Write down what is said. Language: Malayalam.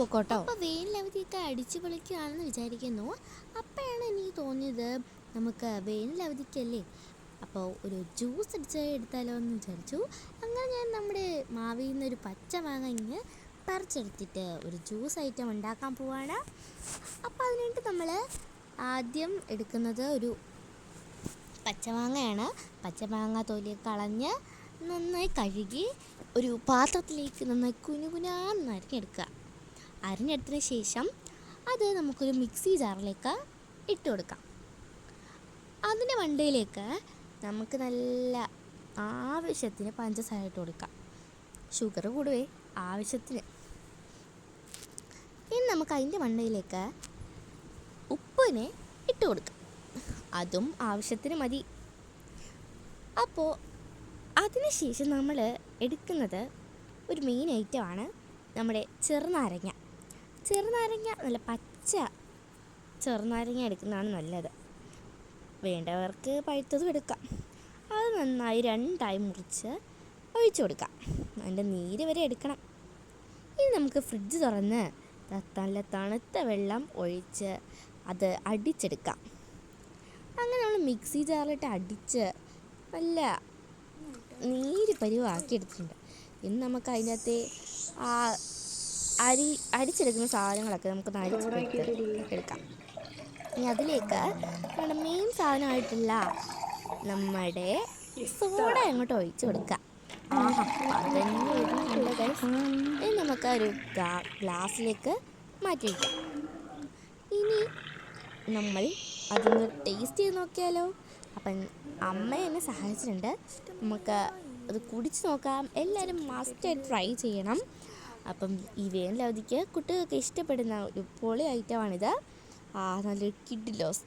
പോക്കോട്ടോ. അപ്പോൾ വേനലവധിയൊക്കെ അടിച്ചു പൊളിക്കുകയാണെന്ന് വിചാരിക്കുന്നു. അപ്പോഴാണ് എനിക്ക് തോന്നിയത് നമുക്ക് വേനലവധിക്കല്ലേ അപ്പോൾ ഒരു ജ്യൂസ് അടിച്ച് എടുത്താലോ എന്ന് വിചാരിച്ചു. അങ്ങനെ ഞാൻ നമ്മുടെ മാവിൽ നിന്നൊരു പച്ച മാങ്ങ ഇങ്ങ് പറിച്ചെടുത്തിട്ട് ഒരു ജ്യൂസ് ഐറ്റം ഉണ്ടാക്കാൻ പോവാണ്. അപ്പോൾ അതിനായിട്ട് നമ്മൾ ആദ്യം എടുക്കുന്നത് ഒരു പച്ചമാങ്ങയാണ് പച്ചമാങ്ങ തൊലി കളഞ്ഞ് നന്നായി കഴുകി ഒരു പാത്രത്തിലേക്ക് നന്നായി കുനുകുനാന്ന് അരിഞ്ഞെടുക്കുക. അരിഞ്ഞെടുത്തതിന് ശേഷം അത് നമുക്കൊരു മിക്സി ജാറിലേക്ക് ഇട്ട് കൊടുക്കാം. അതിന്റെ വണ്ടിയിലേക്ക് നമുക്ക് നല്ല ആവശ്യത്തിന് പഞ്ചസാര ഇട്ട് കൊടുക്കാം. ഷുഗർ കൂടുവേ ആവശ്യത്തിന്. ഇനി നമുക്ക് അതിന്റെ വണ്ടയിലേക്ക് ഉപ്പിനെ ഇട്ട് കൊടുക്കാം. അതും ആവശ്യത്തിന് മതി. അപ്പോൾ അതിനുശേഷം നമ്മൾ എടുക്കുന്നത് ഒരു മെയിൻ ഐറ്റമാണ് നമ്മുടെ ചെറുനാരങ്ങ. ചെറുനാരങ്ങ നല്ല പച്ച ചെറുനാരങ്ങ എടുക്കുന്നതാണ് നല്ലത്. വേണ്ടവർക്ക് പഴുത്തതും എടുക്കാം. അത് നന്നായി രണ്ടായി മുറിച്ച് ഒഴിച്ചു കൊടുക്കാം. അതിന്റെ നീര് വരെ എടുക്കണം. ഇനി നമുക്ക് ഫ്രിഡ്ജ് തുറന്ന് നല്ല തണുത്ത വെള്ളം ഒഴിച്ച് അത് അടിച്ചെടുക്കാം. അങ്ങനെ നമ്മൾ മിക്സി ജാറിലിട്ട് അടിച്ച് നല്ല നീര് പരിവാക്കി എടുത്തിട്ടുണ്ട്. ഇനി നമുക്ക് അതിനകത്തെ ആ അരി അരിച്ചെടുക്കുന്ന സാധനങ്ങളൊക്കെ നമുക്ക് അരിച്ചെടുത്ത് എടുക്കാം. ഇനി അതിലേക്ക് നമ്മുടെ മെയിൻ സാധനമായിട്ടുള്ള നമ്മുടെ സോഡ അങ്ങോട്ട് ഒഴിച്ചു കൊടുക്കുക. ഇനി നമുക്ക് ഒരു ഗ്ലാസ്സിലേക്ക് മാറ്റി വയ്ക്കാം ഇനി നമ്മൾ അതൊന്ന് ടേസ്റ്റ് ചെയ്ത് നോക്കിയാലോ? അപ്പം അമ്മ എന്നെ സഹായിച്ചിട്ടുണ്ട്. നമുക്ക് അത് കുടിച്ച് നോക്കാം. എല്ലാവരും മസ്റ്റായിട്ട് ട്രൈ ചെയ്യണം. അപ്പം ഈ വേനലവധിക്ക് കുട്ടികൾക്ക് ഇഷ്ടപ്പെടുന്ന ഒരു പൊളി ഐറ്റമാണിത് ആ നല്ലൊരു കിഡിലോസ്